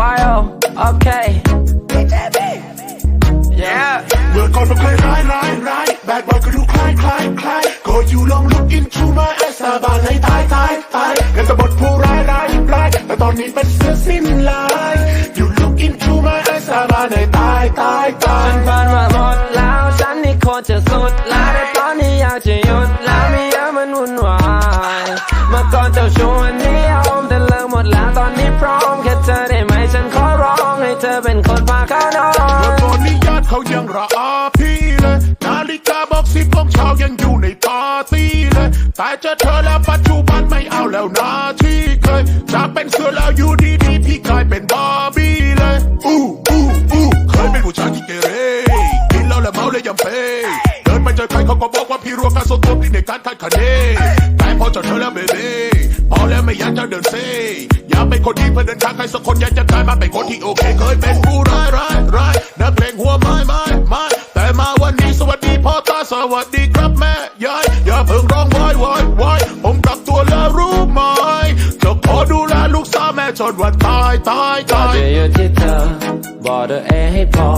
while okay yeah เมื่อก่อนมันเคยร้ายร้ายร้ายแบดบอยก็ดูคล้ายคล้ายคล้ายก็อยู่ลอง look into my eyes สาบานให้ตายตายตายกันแต่บทผู้ร้ายร้ายร้ายแต่ตอนนี้เป็นเสื้อสิ้นลาย you look into my eyes สาบานให้ตายตายตายฉันฝันว่าหมดแล้วฉันนี่โคตรจะสุดแล้วแต่ตอนนี้อยากจะหยุดแล้วไม่อยากมันวุ่นวายเมื่อก่อนเจ้าชู้วันนี้ เป็นคนพาเขานอเมื่อก่อนนี้ญาติเขายังระอาพี่เลย นาฬิกาบอกสิบโมงเช้ายังอยู่ในปาร์ตี้เลยแต่เจอเธอแล้วปัจจุบันไม่เอาแล้วนาที่เคยจากเป็นเสือแล้วอยู่ดีๆพี่กลายเป็นบาร์บี้เลยอู้อู้อู้เคยเป็นผู้ชายที่เกเรกินเหล้าแล้วเมาเลยยังเฟ่เดินไปเจอใครเขาก็บอกว่าพี่รัวการส่วนตัวพี่ในการคาดคะเนแต่พอเจอเธอแล้วเบบ ไม่อยากจะเดินเซ่อยากเป็นคนดีเพื่อเดินทางใครสักคนอยากจะกลายมาเป็นคนที่โอเค เคยเป็นผู้ร้ายร้ายร้ายนักเลงหัวไม้ไม้ไม้แต่มาวันนี้สวัสดีพ่อตาสวัสดีครับแม่ยายอย่าเพิ่งร้องวายวายวายผมกลับตัวแล้วรู้ไหมจะขอดูแลลูกสาวแม่จนวันตายตายตายจะอยู่ที่เธอบอกเธอเองให้พอ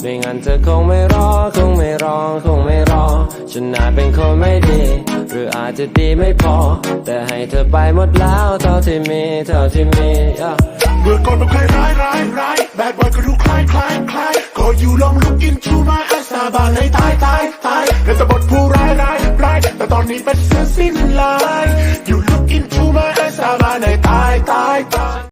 ไม่งั้นเธอคงไม่รอคงไม่รอคงไม่รอฉันอาจเป็นคนไม่ดี หรืออาจจะดีไม่พอ แต่ให้เธอไปหมดแล้วเท่าที่มีเท่าที่มีเมื่อก่อนมันเคยร้ายร้ายร้ายแบดบอยก็ดูคล้ายคล้ายคล้ายก็อยู่ลอง look into my eyes สาบานให้ตายตายตายกันสมบทผู้ร้ายร้ายร้ายแต่ตอนนี้เป็นเสื้อสิ้นลาย